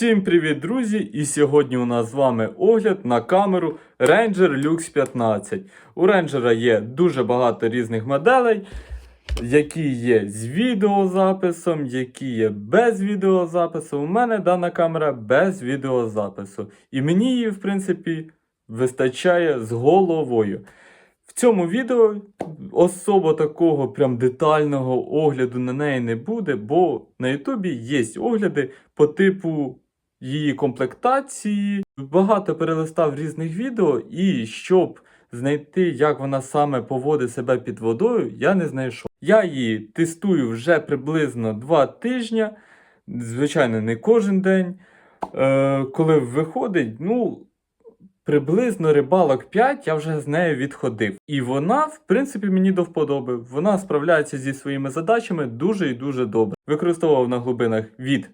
Всім привіт, друзі! І сьогодні у нас з вами огляд на камеру Ranger Lux 15. У Ranger є дуже багато різних моделей, які є з відеозаписом, які є без відеозапису. У мене дана камера без відеозапису. І мені її, в принципі, вистачає з головою. В цьому відео особо такого прям детального огляду на неї не буде, бо на Ютубі є огляди по типу її комплектації. Багато перелистав різних відео, і щоб знайти, як вона саме поводить себе під водою, я не знайшов. Я її тестую вже приблизно 2 тижні. Звичайно, не кожен день. Е, коли виходить, ну. Приблизно рибалок 5 я вже з нею відходив. І вона, в принципі, мені до вподоби. Вона справляється зі своїми задачами дуже і дуже добре. Використовував на глибинах від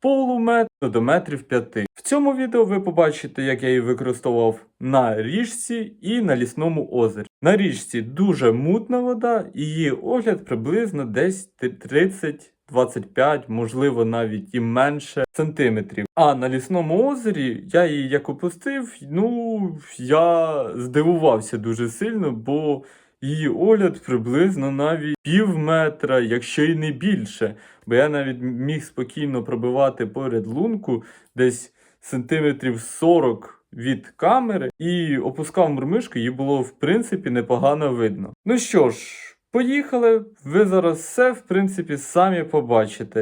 полуметра до метрів 5. В цьому відео ви побачите, як я її використовував на річці і на лісному озері. На річці дуже мутна вода, її огляд приблизно десь 30 25, можливо, навіть і менше сантиметрів. А на лісному озері я її як опустив, ну я здивувався дуже сильно, бо її огляд приблизно навіть пів метра, якщо й не більше. Бо я навіть міг спокійно пробивати поряд лунку десь сантиметрів 40 від камери і опускав мурмишку, її було в принципі непогано видно. Ну що ж. Поїхали, ви зараз все, в принципі, самі побачите.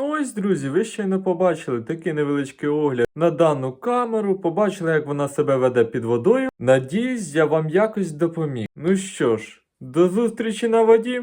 Ну ось, друзі, ви щойно побачили такий невеличкий огляд на дану камеру. Побачили, як вона себе веде під водою. Надіюсь, я вам якось допоміг. Ну що ж, до зустрічі на воді.